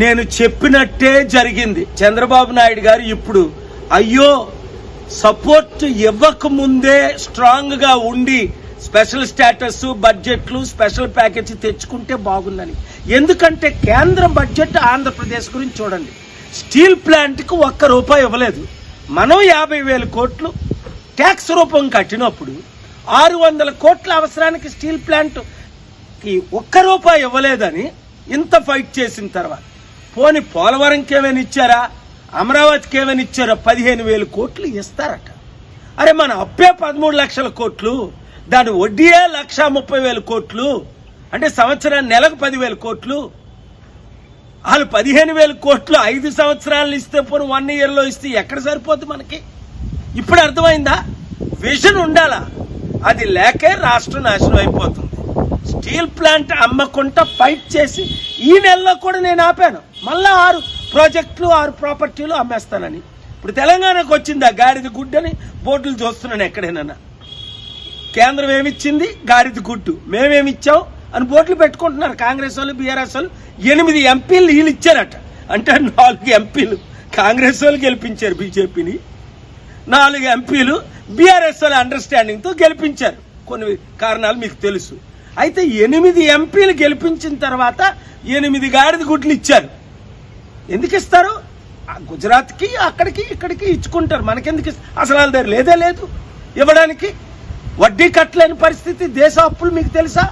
నేను చెప్పినట్టే జరిగింది. చంద్రబాబు నాయుడు గారు ఇప్పుడు అయ్యో సపోర్ట్ ఇవ్వకముందే స్ట్రాంగ్గా స్ట్రాంగ్గా ఉండి స్పెషల్ స్టేటస్ బడ్జెట్లు స్పెషల్ ప్యాకేజీ తెచ్చుకుంటే బాగుందని. ఎందుకంటే కేంద్ర బడ్జెట్ ఆంధ్రప్రదేశ్ గురించి చూడండి. స్టీల్ ప్లాంట్కి ఒక్క రూపాయి ఇవ్వలేదు. మనం యాభై వేల కోట్లు ట్యాక్స్ రూపం కట్టినప్పుడు ఆరు వందల కోట్ల అవసరానికి స్టీల్ ప్లాంట్కి ఒక్క రూపాయి ఇవ్వలేదని ఇంత ఫైట్ చేసిన తర్వాత. పోని పోలవరంకి ఏమైనా ఇచ్చారా అమరావతికి ఏమైనా ఇచ్చారా పదిహేను వేలు కోట్లు ఇస్తారట. అరే మన అప్పే పదమూడు లక్షల కోట్లు దాని వడ్డీయే లక్ష ముప్పై వేల కోట్లు అంటే సంవత్సరాన్ని నెలకు పదివేల కోట్లు. వాళ్ళు పదిహేను వేల కోట్లు ఐదు సంవత్సరాలు ఇస్తే పోను వన్ ఇయర్లో ఇస్తే ఎక్కడ సరిపోద్ది మనకి? ఇప్పుడు అర్థమైందా? విజన్ ఉండాలా? అది లేకే రాష్ట్రం నాశనం అయిపోతుంది. స్టీల్ ప్లాంట్ అమ్మకుండా ఫైట్ చేసి ఈ నెలలో కూడా నేను ఆపాను. మళ్ళీ ఆరు ప్రాజెక్టులు ఆరు ప్రాపర్టీలు అమ్మేస్తానని. ఇప్పుడు తెలంగాణకు వచ్చింది ఆ గాడిద గుడ్డని బోర్డులు చూస్తున్నాను ఎక్కడైనా. కేంద్రం ఏమిచ్చింది? గాడిద గుడ్డు. మేమేమిచ్చాం అని బోట్లు పెట్టుకుంటున్నారు. కాంగ్రెస్ వాళ్ళు బీఆర్ఎస్ వాళ్ళు. ఎనిమిది ఎంపీలు వీళ్ళు ఇచ్చారట. అంటే నాలుగు ఎంపీలు. కాంగ్రెస్ వాళ్ళు గెలిపించారు బీజేపీని. నాలుగు ఎంపీలు బీఆర్ఎస్ వాళ్ళ అండర్స్టాండింగ్తో గెలిపించారు. కొన్ని కారణాలు మీకు తెలుసు. అయితే ఎనిమిది ఎంపీలు గెలిపించిన తర్వాత ఎనిమిది గాడిద గుడ్లు ఇచ్చారు. ఎందుకు ఇస్తారు? ఆ గుజరాత్కి అక్కడికి ఇక్కడికి ఇచ్చుకుంటారు. మనకెందుకు అసలు వాళ్ళ దగ్గర లేదే లేదు. ఇవ్వడానికి వడ్డీ కట్టలేని పరిస్థితి దేశ అప్పులు మీకు తెలుసా?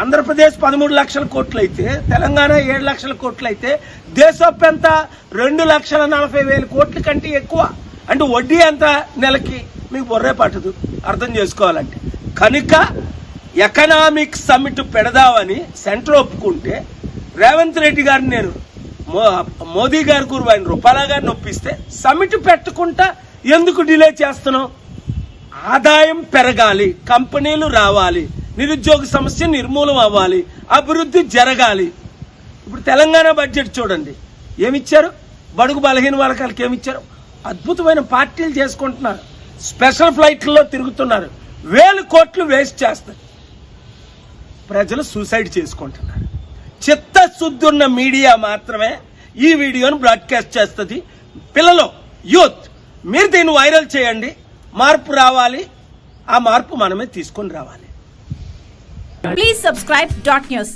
ఆంధ్రప్రదేశ్ పదమూడు లక్షల కోట్లు అయితే తెలంగాణ ఏడు లక్షల కోట్లు అయితే దేశ అప్పు ఎంత? రెండు లక్షల నలభై వేల కోట్ల కంటే ఎక్కువ. అంటే వడ్డీ ఎంత నెలకి? మీకు బొర్రే పట్టదు. అర్థం చేసుకోవాలంటే. కనుక ఎకనామిక్ సమ్మిట్ పెడదామని సెంటర్ ఒప్పుకుంటే రేవంత్ రెడ్డి గారిని నేను మో- మోదీ గారి గురు ఆయన రూపాలా గారిని ఒప్పిస్తే సమ్మిట్ పెట్టకుండా ఎందుకు డిలే చేస్తున్నాం ఆదాయం పెరగాలి కంపెనీలు రావాలి నిరుద్యోగ సమస్య నిర్మూలం అవ్వాలి అభివృద్ధి జరగాలి. ఇప్పుడు తెలంగాణ బడ్జెట్ చూడండి. ఏమిచ్చారు? బడుగు బలహీన వర్గాలకు ఏమిచ్చారు? అద్భుతమైన పార్టీలు చేసుకుంటున్నారు. స్పెషల్ ఫ్లైట్లలో తిరుగుతున్నారు. వేలు కోట్లు వేస్ట్ చేస్తారు ప్రజలు సూసైడ్ చేసుకుంటున్నారు. చిత్తశుద్ధి ఉన్న మీడియా మాత్రమే ఈ వీడియోను బ్రాడ్కాస్ట్ చేస్తుంది. పిల్లలు యూత్ మీరు దీన్ని వైరల్ చేయండి. మార్పు రావాలి. ఆ మార్పు మనమే తీసుకొని రావాలి. Please subscribe dot news